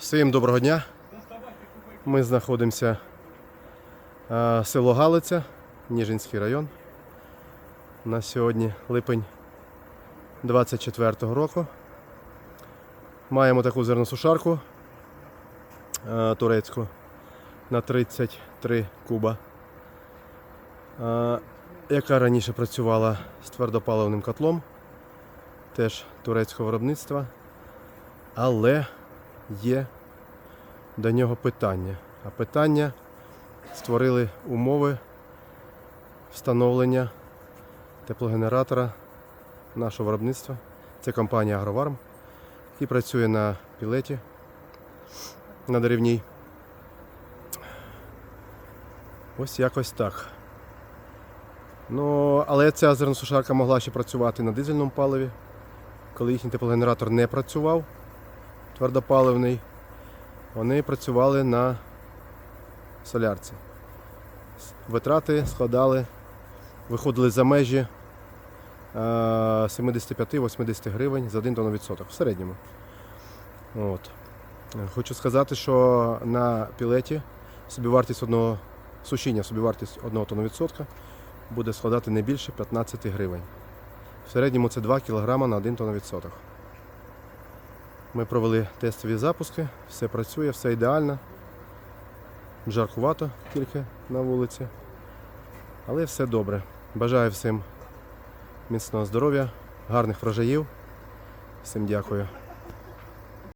Всім доброго дня. Ми знаходимося е, село Галиця, Ніжинський район. На сьогодні липень 24-го року. Маємо таку зерносушарку е, турецьку на 33 куба, е, яка раніше працювала з твердопаливним котлом, теж турецького виробництва. Але є до нього питання. А питання створили умови встановлення теплогенератора нашого виробництва. Це компанія Агроварм, який працює на пілеті на деревній. Ось якось так. Ну, але ця зерносушарка могла ще працювати на дизельному паливі, коли їхній теплогенератор не працював твердопаливний, вони працювали на солярці. Витрати складали, виходили за межі е, 75-80 гривень за 1 тонн відсоток в середньому. От. Е, Хочу сказати, що на пілеті собівартість одного сушіння, собівартість 1 тонн відсотка буде складати не більше 15 гривень. В середньому це 2 кг на 1 тонн відсоток. Ми провели тестові запуски, все працює, все ідеально. Жаркувато тільки на вулиці. Але все добре. Бажаю всім міцного здоров'я, гарних врожаїв. Всім дякую.